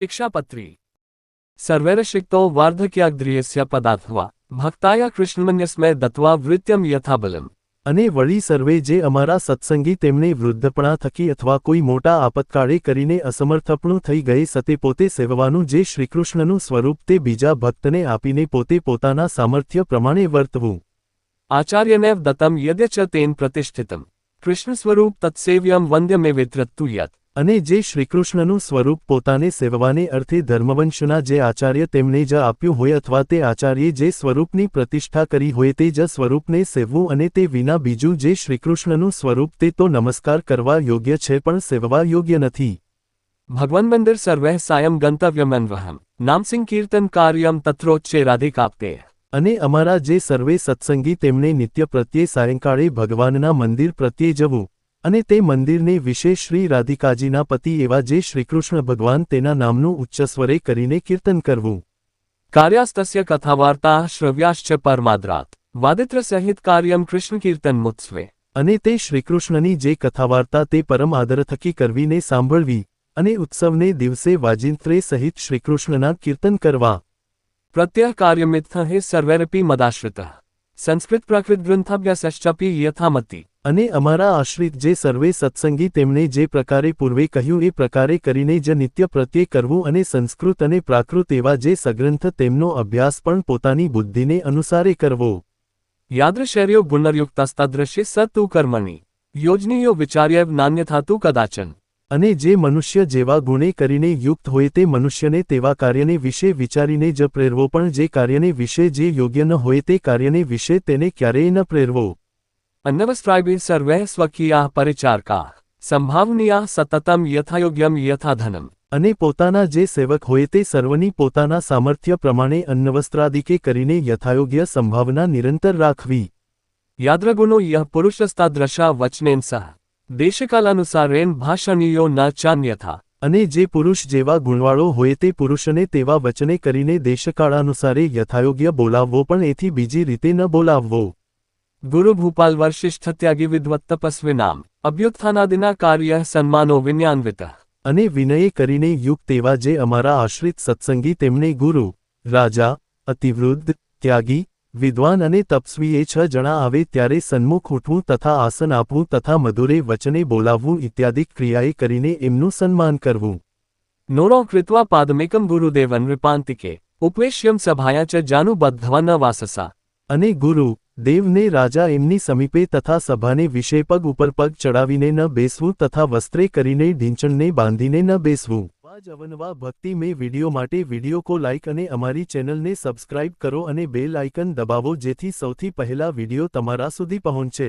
शिक्षापत्री सर्वैरशिक्तो वार्धक्याग्ध्रियस्य पदार्थवा भक्ताय कृष्णमन्यस्मै दत्वा वृत्त्यं यथाबलम् અને વળી સર્વે જે અમારા સત્સંગી તેમને વૃદ્ધપણા થકી અથવા કોઈ મોટા આપતકાળે કરીને અસમર્થપણું થઈ ગયે સતે પોતે સેવવાનું જે શ્રીકૃષ્ણનું સ્વરૂપ તે બીજા ભક્તને આપીને પોતે પોતાના સામર્થ્ય પ્રમાણે વર્તવું आचार्यनेव दत्तं यद्यच तेन प्रतिष्ठितम् कृष्णस्वरूप तत्सेव्यं वन्द्यमेवेत्रत्तु यत् અને જે શ્રીકૃષ્ણનું સ્વરૂપ પોતાને સેવવાને અર્થે ધર્મવંશના જે આચાર્ય તેમને જ આપ્યું હોય અથવા તે આચાર્યે જે સ્વરૂપની પ્રતિષ્ઠા કરી હોય તે જ સ્વરૂપને સેવવું અને તે વિના બીજું જે શ્રીકૃષ્ણનું સ્વરૂપ તે તો નમસ્કાર કરવા યોગ્ય છે પણ સેવવા યોગ્ય નથી. ભગવાન મંદિર સર્વે સાયમ ગંતવ્યમન્વહમ નામસિંહ કીર્તન કાર્યમ તત્રોચ્ચે રાધિક આપતે અને અમારા જે સર્વે સત્સંગી તેમને નિત્ય પ્રત્યે સાયંકાળે ભગવાનના મંદિર પ્રત્યે જવું. અને તે મંદિરને વિશેષ શ્રી રાધિકાજીના પતિ એવા જે શ્રીકૃષ્ણ ભગવાન તેના નામનું ઉચ્ચસ્વરે કરીને કીર્તન કરવું. કાર્યાસ્તસ્ય કથાવાર્તા શ્રવ્યાશ્ચ પરમાદ્રાત. વાદિત્ર સહિત કાર્યમ કૃષ્ણ કીર્તન મુત્સવે. અને તે શ્રીકૃષ્ણની જે કથાવાર્તા તે પરમ આદર થકી કરવીને સાંભળવી અને ઉત્સવને દિવસે વાજિંત્રે સહિત શ્રીકૃષ્ણના કીર્તન કરવા. પ્રત્યહ કાર્યમિત્થ હે સર્વેરપી મદાશ્રિત. સંસ્કૃત પ્રકૃત ગ્રંથાભ્યાસશ્ચાપી યથામતી. અને અમારા આશ્રિત જે સર્વે સત્સંગી તેમણે જે પ્રકારે પૂર્વે કહ્યું એ પ્રકારે કરીને જ નિત્ય પ્રત્યે કરવું અને સંસ્કૃત અને પ્રાકૃત એવા જે સગ્રંથ તેમનો અભ્યાસ પણ પોતાની બુદ્ધિને અનુસારે કરવો. યાદ્રશૈર્યો ગુણરયુક્તાસ્તાદ્રશ્ય સ તું કર્મની યોજનીયો વિચાર્યવ નાન્યથા તું કદાચન. અને જે મનુષ્ય જેવા ગુણે કરીને યુક્ત હોય તે મનુષ્યને તેવા કાર્યને વિશે વિચારીને જ પ્રેરવો પણ જે કાર્યને વિશે જે યોગ્ય ન હોય તે કાર્યને વિશે તેને ક્યારેય ન પ્રેરવો. अन्नवस्त्राभिः सर्वैः स्वकीयाः परिचारकाः सम्भावनीयाः सततं यथायोग्यं यथा धनम् અને પોતાના જે સેવક હોય તે સર્વની પોતાના સામર્થ્ય પ્રમાણે અન્નવસ્ત્રાદિકે કરીને યથાયોગ્ય સંભાવના નિરંતર રાખવી याद्रगुणो यः पुरुषस्तादृशा वचनेन सह देशकालानुसारेण भाषणीयो न चान्यथा અને જે પુરુષ જેવા ગુણવાળો હોય તે પુરુષને તેવા વચને કરીને દેશકાળાનુસારે યથાયોગ્ય બોલાવવો પણ એથી બીજી રીતે ન બોલાવવો ગુરુ ભૂપાલ વર્ષિષ્ઠ ત્યાગી વિદ્વત તપસ્વી નામ. અભ્યુત્થાનાદિના કાર્ય સન્માનો વિન્યાન્વિત. અને વિનયે કરીને યુક્ત એવા જે અમારા આશ્રિત સત્સંગી તેમને ગુરુ રાજા અતિવૃદ્ધ ત્યાગી વિદ્વાન અને તપસ્વી એ છ જણા આવે ત્યારે સન્મુખ ઉઠવું તથા આસન આપવું તથા મધુરે વચને બોલાવવું ઇત્યાદિ ક્રિયાએ કરીને એમનું સન્માન કરવું. નોરો કૃત્વા પાદમેકમ ગુરુદેવન વિપાંતિકે ઉપવેશ્યમ સભાયા ચ જાનુ બદ્ધવા વાસસા. અને ગુરુ દેવને રાજા એમની સમીપે તથા સભાને વિશે પગ ઉપર પગ ચડાવીને ન બેસવું તથા વસ્ત્રે કરીને ઢીંચણને બાંધીને ન બેસવું. આજ અવનવા ભક્તિ મેં વિડિયો માટે વિડિયો કો લાઇક અને અમારી ચેનલને સબસ્ક્રાઇબ કરો અને બેલ આઇકન દબાવો જેથી સૌથી પહેલા વીડિયો તમારા સુધી પહોંચે.